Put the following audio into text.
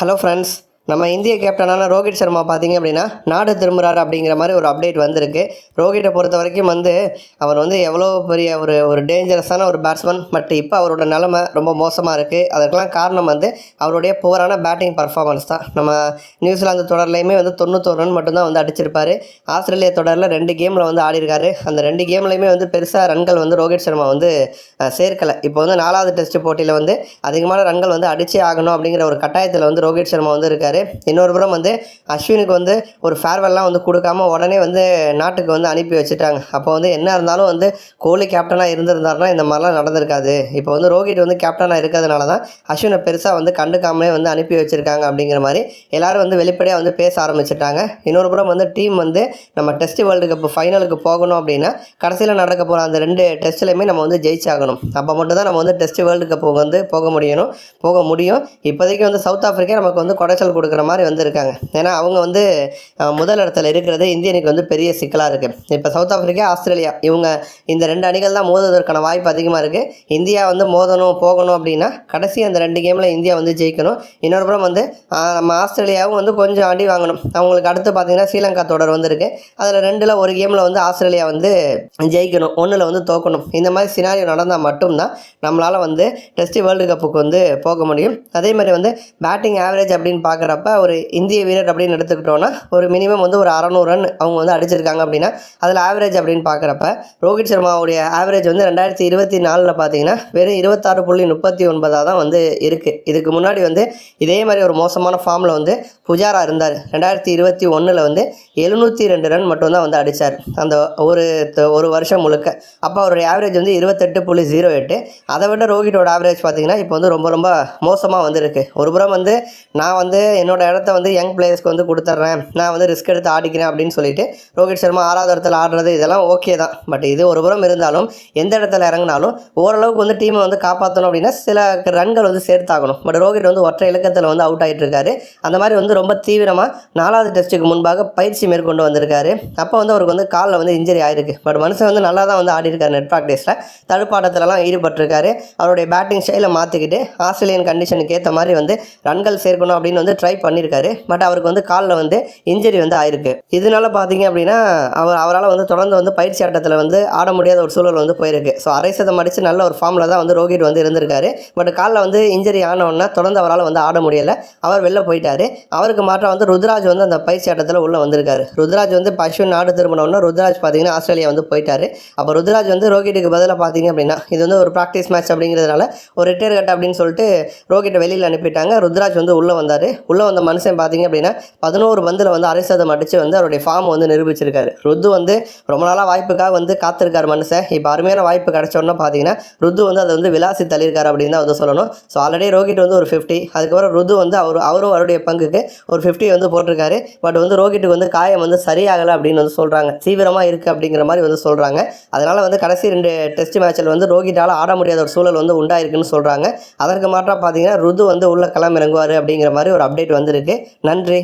Hello friends நம்ம இந்திய கேப்டனான ரோஹித் சர்மா பார்த்தீங்க அப்படின்னா நாடு திரும்புறாரு அப்படிங்கிற மாதிரி ஒரு அப்டேட் வந்திருக்கு. ரோஹிட்டை பொறுத்த வரைக்கும் வந்து அவர் வந்து எவ்வளோ பெரிய ஒரு ஒரு டேஞ்சரஸான ஒரு பேட்ஸ்மேன் பட் இப்போ அவரோட நிலமை ரொம்ப மோசமாக இருக்குது அதற்கெல்லாம் காரணம் வந்து அவருடைய புவரான பேட்டிங் பர்ஃபார்மன்ஸ் தான். நம்ம நியூசிலாந்து தொடர்லையுமே வந்து தொண்ணூத்தோரு ரன் மட்டும்தான் வந்து அடிச்சிருப்பார். ஆஸ்திரேலியா தொடரில் ரெண்டு கேமில் வந்து ஆடிருக்காரு. அந்த ரெண்டு கேம்லையுமே வந்து பெருசாக ரன்கள் வந்து ரோஹித் சர்மா வந்து சேர்க்கலை. இப்போ வந்து நாலாவது டெஸ்ட் போட்டியில் வந்து அதிகமான ரன்கள் வந்து அடிச்சே ஆகணும் அப்படிங்கிற ஒரு கட்டாயத்தில் வந்து ரோஹித் சர்மா வந்து இருக்காரு. இன்னொரு புறம் வந்து அஸ்வினுக்கு வந்து ஒரு ஃபேர்வெல்லாம் வந்து கொடுக்காம உடனே வந்து நாட்டுக்கு வந்து அனுப்பி வச்சுட்டாங்க. அப்போ வந்து என்ன இருந்தாலும் வந்து கோலி கேப்டனாக இருந்திருந்தாருன்னா இந்த மாதிரிலாம் நடந்திருக்காது. இப்போ வந்து ரோஹித் வந்து கேப்டனாக இருக்கிறதுனால தான் அஸ்வினை பெருசாக வந்து கண்டுக்காமலே வந்து அனுப்பி வச்சுருக்காங்க அப்படிங்கிற மாதிரி எல்லாரும் வந்து வெளிப்படையாக வந்து பேச ஆரம்பிச்சிட்டாங்க. இன்னொரு புறம் வந்து டீம் வந்து நம்ம டெஸ்ட் வேர்ல்டு கப் ஃபைனலுக்கு போகணும் அப்படின்னா கடைசியில் நடக்க போகிற அந்த ரெண்டு டெஸ்ட்லையுமே நம்ம வந்து ஜெயிச்சாகணும். அப்போ மட்டும்தான் நம்ம வந்து டெஸ்ட் வேர்ல்டு கப் வந்து போக முடியணும் போக முடியும். இப்போதைக்கு வந்து சவுத் ஆஃப்ரிக்கா நமக்கு வந்து கொடைச்சல் கொடுக்குற மாதிரி வந்திருக்காங்க. ஏன்னா அவங்க வந்து முதல் இடத்துல இருக்கிறது இந்தியனுக்கு வந்து பெரிய சிக்கலாக இருக்குது இப்போ சவுத் ஆஃப்ரிக்கா ஆஸ்திரேலியா இவங்க இந்த ரெண்டு அணிகள் தான் மோதுவதற்கான வாய்ப்பு அதிகமாக இருக்குது இந்தியா வந்து மோதணும் போகணும் அப்படின்னா கடைசி அந்த ரெண்டு கேமில் இந்தியா வந்து ஜெயிக்கணும். இன்னொரு புறம் வந்து நம்ம ஆஸ்திரேலியாவும் வந்து கொஞ்சம் அடி வாங்கணும். அவங்களுக்கு அடுத்து பார்த்திங்கன்னா ஸ்ரீலங்கா தொடர் வந்திருக்கு. அதில் ரெண்டில் ஒரு கேமில் வந்து ஆஸ்திரேலியா வந்து ஜெயிக்கணும். ஒன்றில் வந்து தோக்கணும். இந்த மாதிரி சினாரியோ நடந்தால் மட்டும்தான் நம்மளால் வந்து டெஸ்ட் வேர்ல்டு கப்புக்கு வந்து போக முடியும். அதே மாதிரி வந்து பேட்டிங் ஆவரேஜ் அப்படின்னு பார்க்குற பார்க்குறப்ப ஒரு இந்திய வீரர் அப்படின்னு எடுத்துக்கிட்டோன்னா ஒரு மினிமம் வந்து ஒரு அறநூறு ரன் அவங்க வந்து அடிச்சிருக்காங்க அப்படின்னா அதில் ஆவரேஜ் அப்படின்னு பார்க்குறப்ப ரோஹித் சர்மாவுடைய ஆவரேஜ் வந்து ரெண்டாயிரத்தி இருபத்தி நாலில் பார்த்தீங்கன்னா வெறும் இருபத்தாறு புள்ளி முப்பத்தி ஒன்பதாக தான் வந்து இருக்குது இதுக்கு முன்னாடி வந்து இதே மாதிரி ஒரு மோசமான ஃபார்மில் வந்து புஜாரா இருந்தார். ரெண்டாயிரத்தி இருபத்தி ஒன்றில் வந்து எழுநூற்றி ரெண்டு ரன் மட்டும்தான் வந்து அடித்தார் அந்த ஒரு ஒரு வருஷம் முழுக்க. அப்போ அவருடைய ஆவரேஜ் வந்து இருபத்தெட்டு புள்ளி ஜீரோ எட்டு. அதை விட ரோஹிட்டோட ஆவரேஜ் பார்த்தீங்கன்னா இப்போ வந்து ரொம்ப ரொம்ப மோசமாக வந்திருக்கு ஒரு புறம் வந்து நான் வந்து என்னோட இடத்த வந்து யங் பிளேயர்ஸ்க்கு வந்து கொடுத்துட்றேன். நான் வந்து ரிஸ்க் எடுத்து ஆடிக்கிறேன் அப்படின்னு சொல்லிட்டு ரோஹித் சர்மா ஆறாவது இடத்துல ஆடுறது இதெல்லாம் ஓகே தான். பட் இது ஒரு புறம் இருந்தாலும் எந்த இடத்துல இறங்கினாலும் ஓரளவுக்கு வந்து டீமை வந்து காப்பாற்றணும் அப்படின்னா சில ரன்கள் வந்து சேர்த்தாகணும். பட் ரோஹித் வந்து ஒற்றை இலக்கத்தில் வந்து அவுட் ஆகிட்டு இருக்காரு. அந்த மாதிரி வந்து ரொம்ப தீவிரமாக நாலாவது டெஸ்ட்டுக்கு முன்பாக பயிற்சி மேற்கொண்டு வந்திருக்காரு. அப்போ வந்து அவருக்கு வந்து காலில் வந்து இன்ஜரி ஆயிருக்கு. பட் மனுஷன் வந்து நல்லா தான் வந்து ஆடிருக்காரு நெட் ப்ராக்டிஸில் தடுப்பாட்டத்திலலாம் ஈடுபட்டிருக்காரு. அவருடைய பேட்டிங் ஸ்டைலை மாற்றிக்கிட்டு ஆஸ்திரேலியன் கண்டிஷனுக்கு ஏற்ற மாதிரி வந்து ரன்கள் சேர்க்கணும் அப்படின்னு வந்து ட்ரை பண்ணியிருக்காரு பட் அவருக்கு வந்து காலில் வந்து இன்ஜரி வந்து ஆயிருக்கு. இதனால பார்த்தீங்க அப்படின்னா அவர் அவரால் வந்து தொடர்ந்து வந்து பயிற்சி ஆட்டத்தில் வந்து ஆட முடியாத ஒரு சூழல் வந்து போயிருக்கு. ஸோ அரை சதம் அடித்து நல்ல ஒரு ஃபார்மில் தான் வந்து ரோஹித் வந்து இருந்திருக்காரு. பட் காலில் வந்து இன்ஜுரி ஆனவுடனே தொடர்ந்து அவரால் வந்து ஆட முடியலை. அவர் வெளில போயிட்டாரு. அவருக்கு மாற்றம் வந்து ருத்ராஜ் வந்து அந்த பயிற்சி ஆட்டத்தில் உள்ளே வந்திருக்காரு. ருத்ராஜ் வந்து பஷ்வின் நாடு திரும்பினோடனே ருத்ராஜ் பார்த்தீங்கன்னா ஆஸ்திரேலியா வந்து போயிட்டாரு. அப்போ ருத்ராஜ் வந்து ரோஹிட்டுக்கு பதிலாக பார்த்தீங்க அப்படின்னா இது வந்து ஒரு ப்ராக்டிஸ் மேட்ச் அப்படிங்கிறதுனால ஒரு ரிட்டையர் கட் அப்படின்னு சொல்லிட்டு ரோஹிட்டை வெளியில் அனுப்பிட்டாங்க. ருத்ராஜ் வந்து உள்ளே வந்தார். உள்ளே வந்த மனுஷன் பார்த்தீங்க அப்படின்னா பதினோரு பந்தில் வந்து அரை சதம் அடித்து வந்து அவருடைய ஃபார்ம் வந்து நிரூபிச்சிருக்காரு. ருத்து வந்து ரொம்ப நாளாக வாய்ப்புக்காக வந்து காத்திருக்கார் மனுஷன். இப்போ அருமையான வாய்ப்பு கிடச்சோன்னா பார்த்தீங்கன்னா ருத்து வந்து அதை வந்து விலாசி தள்ளியிருக்காரு அப்படின்னு தான் வந்து சொல்லணும். ஸோ ஆல்ரெடி ரோஹித் வந்து ஒரு ஃபிஃப்டி அதுக்கப்புறம் ருது வந்து அவர் அவரும் அவருடைய பங்குக்கு ஒரு ஃபிஃப்டி வந்து போட்டிருக்காரு. பட் வந்து ரோஹிட்டுக்கு வந்து காயம் வந்து சரியாகலை அப்படின்னு வந்து சொல்கிறாங்க தீவிரமாக இருக்குது அப்படிங்கிற மாதிரி வந்து சொல்கிறாங்க அதனால் வந்து கடைசி ரெண்டு டெஸ்ட் மேட்ச்சில் வந்து ரோகிட்டால் ஆட முடியாத ஒரு சூழல் வந்து உண்டாயிருக்குன்னு சொல்கிறாங்க அதற்கு மாற்றம் பார்த்தீங்கன்னா ருது வந்து உள்ள களம் இறங்குவார் அப்படிங்கிற மாதிரி ஒரு அப்டேட் அப்டேட் வந்திருக்கு. நன்றி.